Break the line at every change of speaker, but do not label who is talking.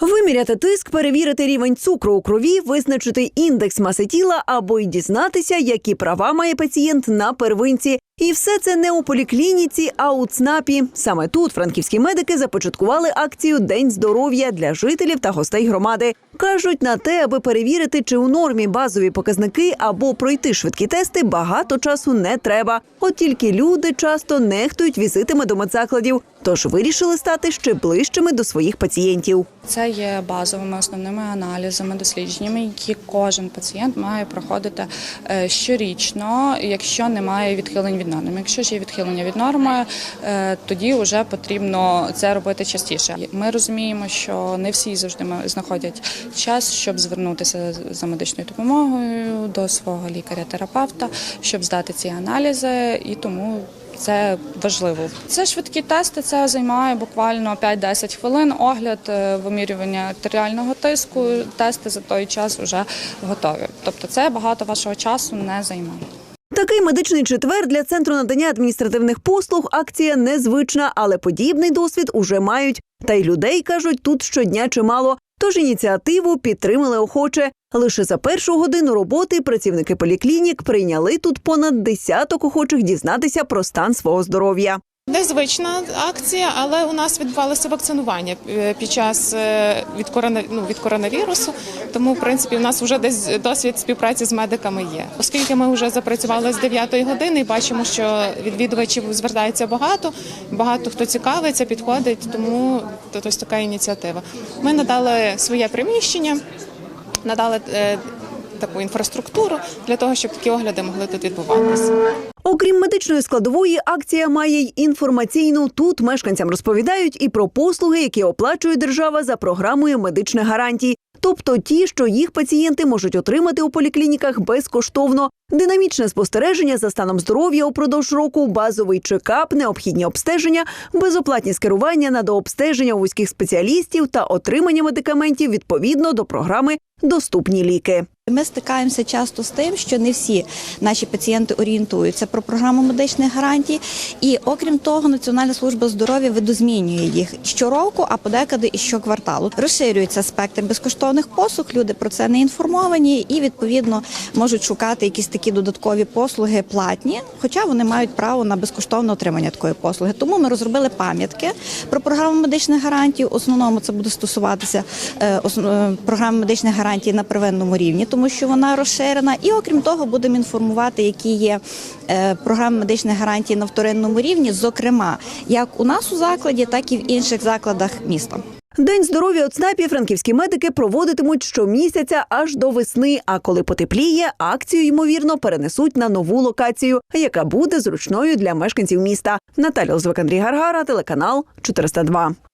Виміряти тиск, перевірити рівень цукру у крові, визначити індекс маси тіла або й дізнатися, які права має пацієнт на первинці. І все це не у поліклініці, а у ЦНАПі. Саме тут франківські медики започаткували акцію День здоров'я для жителів та гостей громади. кажуть, на те, аби перевірити, чи у нормі базові показники або пройти швидкі тести, багато часу не треба. От тільки люди часто нехтують візитами до медзакладів, тож вирішили стати ще ближчими до своїх пацієнтів.
Це є базовими основними аналізами, дослідженнями, які кожен пацієнт має проходити е, щорічно, якщо немає відхилень від норми. Якщо ж є відхилення від норми, е, тоді вже потрібно це робити частіше. Ми розуміємо, що не всі завжди знаходять час, щоб звернутися за медичною допомогою до свого лікаря-терапевта, щоб здати ці аналізи, і тому це важливо. Це швидкі тести. Це займає буквально 5-10 хвилин. Огляд, е, вимірювання артеріального тиску. Тести за той час вже готові. Тобто, це багато вашого часу не займає.
Такий медичний четвер для центру надання адміністративних послуг акція незвична, але подібний досвід уже мають. Та й людей кажуть, тут щодня чимало. Тож ініціативу підтримали охоче. Лише за першу годину роботи працівники поліклінік прийняли тут понад десяток охочих дізнатися про стан свого здоров'я.
Незвична акція, але у нас відбувалося вакцинування е, під час е, від корона, ну, від коронавірусу. Тому, в принципі, у нас вже десь досвід співпраці з медиками є. Оскільки ми вже запрацювали з 9 години і бачимо, що відвідувачів звертається багато, багато хто цікавиться, підходить. Тому тут ось така ініціатива. Ми надали своє приміщення, надали е, таку інфраструктуру для того, щоб такі огляди могли тут відбуватися.
Окрім медичної складової, акція має й інформаційну. Тут мешканцям розповідають і про послуги, які оплачує держава за програмою медичних гарантій. Тобто ті, що їх пацієнти можуть отримати у поліклініках безкоштовно, динамічне спостереження за станом здоров'я упродовж року, базовий чекап, необхідні обстеження, безоплатні скерування на дообстеження вузьких спеціалістів та отримання медикаментів відповідно до програми Доступні ліки.
Ми стикаємося часто з тим, що не всі наші пацієнти орієнтуються про програму медичних гарантій, і окрім того, Національна служба здоров'я видозмінює їх щороку, а подекуди і щокварталу. Розширюється спектр безкоштовних послуг. Люди про це не інформовані і відповідно можуть шукати якісь такі додаткові послуги платні, хоча вони мають право на безкоштовне отримання такої послуги. Тому ми розробили пам'ятки про програму медичних гарантій. Основному це буде стосуватися е, е, програми медичних гарантій на первинному рівні, тому що вона розширена. І окрім того, будемо інформувати, які є е, програми медичних гарантій на вторинному рівні, зокрема як у нас у закладі, так і в інших закладах міста.
День здоров'я оцнапі ЦНАПі франківські медики проводитимуть щомісяця аж до весни. А коли потепліє, акцію ймовірно перенесуть на нову локацію, яка буде зручною для мешканців міста. Наталя Озвик, Андрій Гаргара, телеканал 402.